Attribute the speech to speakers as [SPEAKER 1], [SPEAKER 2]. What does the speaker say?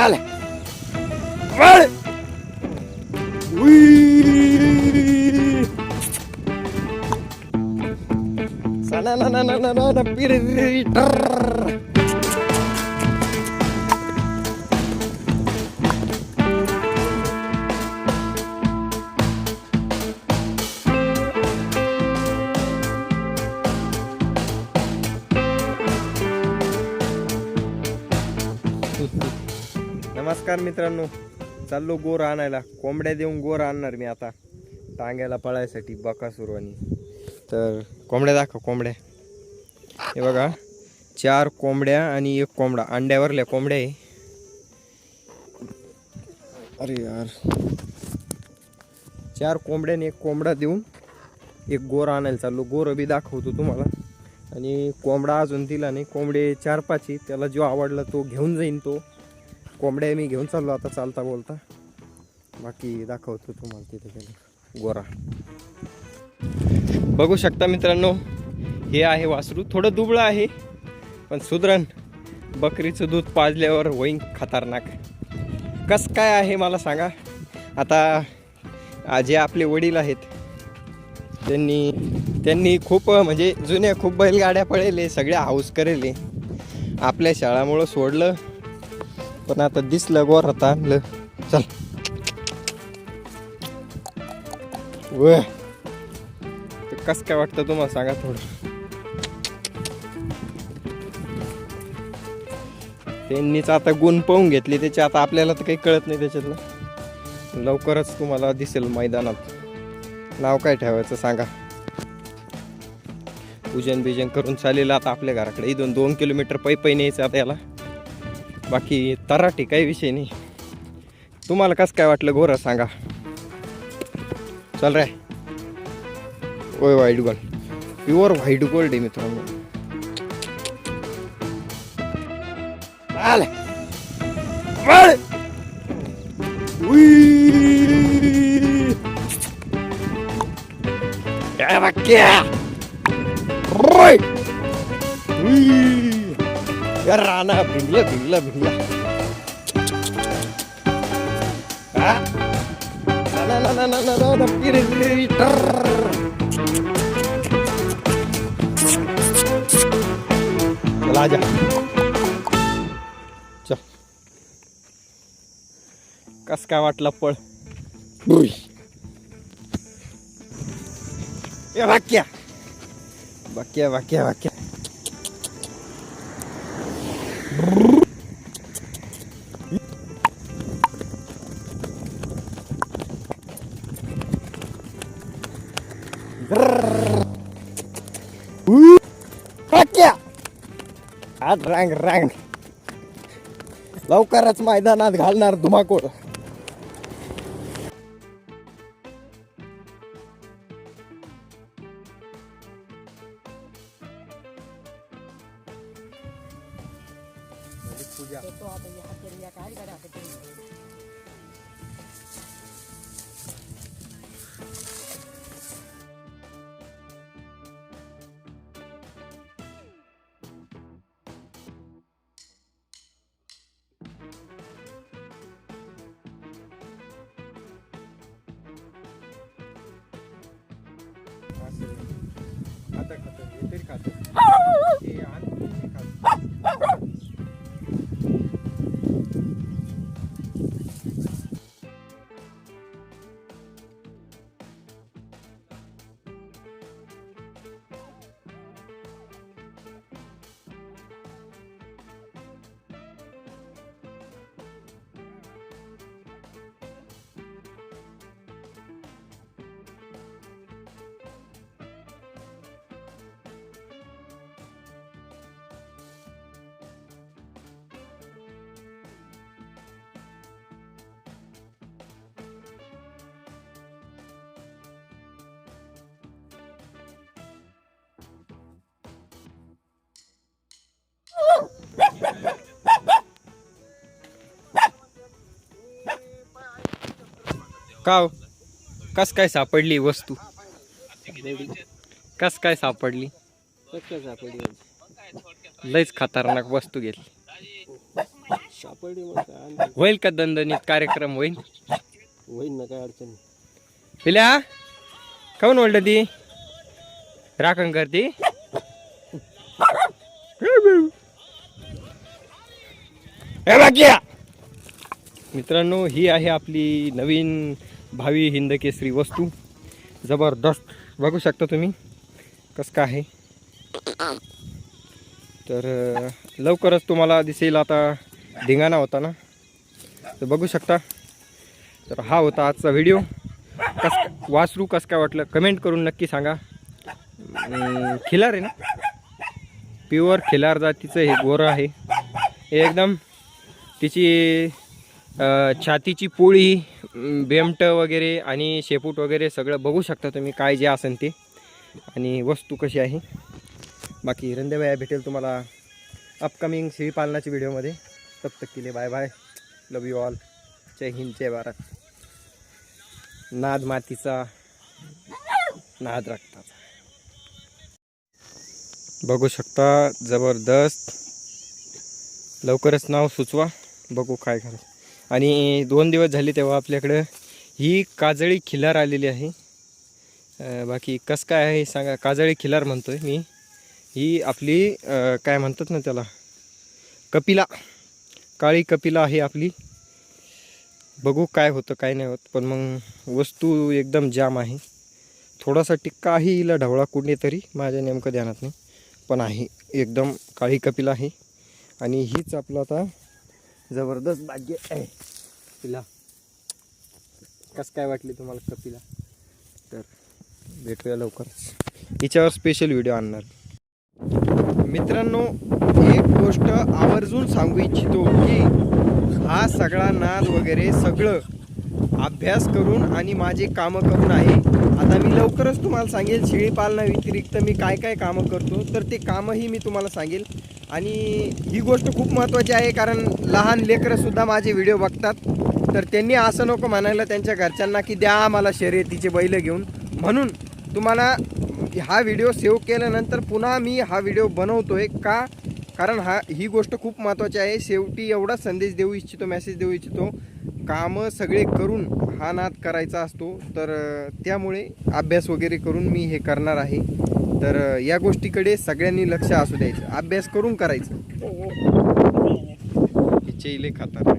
[SPEAKER 1] आले वळ उई. सना ना ना ना ना ना ना पिरिरी ट्रर. नमस्कार मित्रांनो चाललो गोर आणायला. कोंबड्या देऊन गोर आणणार मी आता. टांग्याला पळायसाठी बका सुरवानी. तर कोंबड्या दाखव कोंबड्या. हे बघा चार कोंबड्या आणि एक कोंबडा. अंड्यावरल्या कोंबड्या आहे. अरे यार. चार कोंबड्याने एक कोंबडा देऊन एक गोर आणायला चाललो. गोर बी दाखवतो तुम्हाला. आणि कोंबडा अजून दिला नाही. कोंबडे चार पाच आहे. त्याला जो आवडला तो घेऊन जाईन तो. कोंबड्या मी घेऊन चाललो आता चालता बोलता. बाकी दाखवतो तुम्हाला तिथे गेलं. गोरा. बघू शकता मित्रांनो हे आहे वासरू. थोडं दुबळं आहे पण सुधरण. बकरीचं दूध पाजल्यावर होईन खतरनाक. कस काय आहे मला सांगा. आता जे आपले वडील आहेत त्यांनी त्यांनी खूप म्हणजे जुन्या खूप बैलगाड्या पळेले सगळ्या हाऊस करेले. आपल्या शाळामुळं सोडलं. पण आता दिसलं गोर आता आणलं. चल. व कस काय वाटतं तुम्हाला? सांगा थोडं. त्यांनीच आता गुण पाहून घेतले. त्याचे आता आपल्याला तर काही कळत नाही त्याच्यातलं. लवकरच तुम्हाला दिसेल मैदानात. नाव काय ठेवायचं सांगा. पूजन बिजन करून चालेल आता आपल्या घराकडे. इथून दोन किलोमीटर पै पै न्यायचं आता याला. बाकी तराटी काही विषय नाही. तुम्हाला कसं काय वाटलं गोरं सांगा. चल रे. ओय white gold pure white gold आहे मित्रांनो. आले. वळ. या राणा भिंगला भिंगला भिंगला ट्रर. चला कस काय वाटला पळ. ए वाक्या. वाक्या वाक्या वाक्या. रांग रांग. लवकरच मैदानात घालणार धुमाकूळ. puja. Itu ada ya hadir ya kali kada hadir. का हो? कस काय सापडली वस्तू? कस काय सापडली? लयच खतरनाक वस्तू घेतली. होईल का दणदणीत कार्यक्रम? होईल.
[SPEAKER 2] होईल ना काय अडचण
[SPEAKER 1] पिल्या? काऊन ओढलं ती? राखण करती? मित्रांनो ही आहे आपली नवीन भावी हिंद केसरी वस्तू. जबरदस्त. बघू शकता तुम्ही. कसं काय आहे. तर लवकरच तुम्हाला दिसेल आता धिंगाणा होता ना. तर बघू शकता. तर हा होता आजचा व्हिडिओ. कस वासरू कसं काय वाटलं? कमेंट करून नक्की सांगा. खिलार आहे ना? प्युअर खिलार जातीचं हे गोरं आहे. हे एकदम तिची छातीची पोळी बेमट वगैरे आणि शेपूट वगैरे सगळं बघू शकता तुम्ही काय जे असेल ते. आणि वस्तू कशी आहे. बाकी रंदेबाया भेटेल तुम्हाला अपकमिंग शेळीपालनाच्या व्हिडिओमध्ये. तब तक केले bye bye love you all जय हिंद जय भारत. नाद मातीचा नाद रक्ताचा बघू शकता जबरदस्त. लवकरच नाव सुचवा. बघू काय करायचं आणि दोन दिवस झाले तेव्हा आपल्याकडं ही काजळी खिलार आलेली आहे. बाकी कसं काय आहे सांगा. काजळी खिलार म्हणतोय मी. ही आपली काय म्हणतात ना त्याला? कपिला. काळी कपिला आहे आपली. बघू काय होतं काय नाही होत. पण मग वस्तू एकदम जाम आहे. थोडासा टिक्का आहे हिला ढवळा कुठे तरी माझ्या नेमकं ध्यानात नाही. पण आहे एकदम काळी कपिला आहे. आणि हीच आपलं आता जबरदस्त भाग्य आहे. तिला. कसं काय वाटली तुम्हाला कपिला? तर भेटूया लवकर. हिच्यावर स्पेशल व्हिडिओ आणणार. मित्रांनो एक गोष्ट आवर्जून सांगू इच्छितो की हा सगळा नाद वगैरे सगळं अभ्यास करून आणि माझे कामं करून आहे. आता मी लवकरच तुम्हाला सांगेल शेळी पालनाव्यतिरिक्त मी काय काय कामं करतो तर ते कामंही मी तुम्हाला सांगेल. आणि ही गोष्ट खूप महत्त्वाची आहे कारण लहान लेकरंसुद्धा माझे व्हिडिओ बघतात. तर त्यांनी असं नको म्हणायला त्यांच्या घरच्यांना की द्या आम्हाला शर्यतीचे बैल घेऊन. म्हणून तुम्हाला हा व्हिडिओ सेव्ह केल्यानंतर पुन्हा मी हा व्हिडिओ बनवतो आहे का? कारण हा ही गोष्ट खूप महत्त्वाची आहे. शेवटी एवढा संदेश देऊ इच्छितो मेसेज देऊ इच्छितो. कामं सगळे करून हा नाद करायचा असतो. तर त्यामुळे अभ्यास वगैरे करून मी हे करणार आहे. तर या गोष्टीकडे सगळ्यांनी लक्ष असू द्यायचं. अभ्यास करून करायचं. हिचे इले खातात.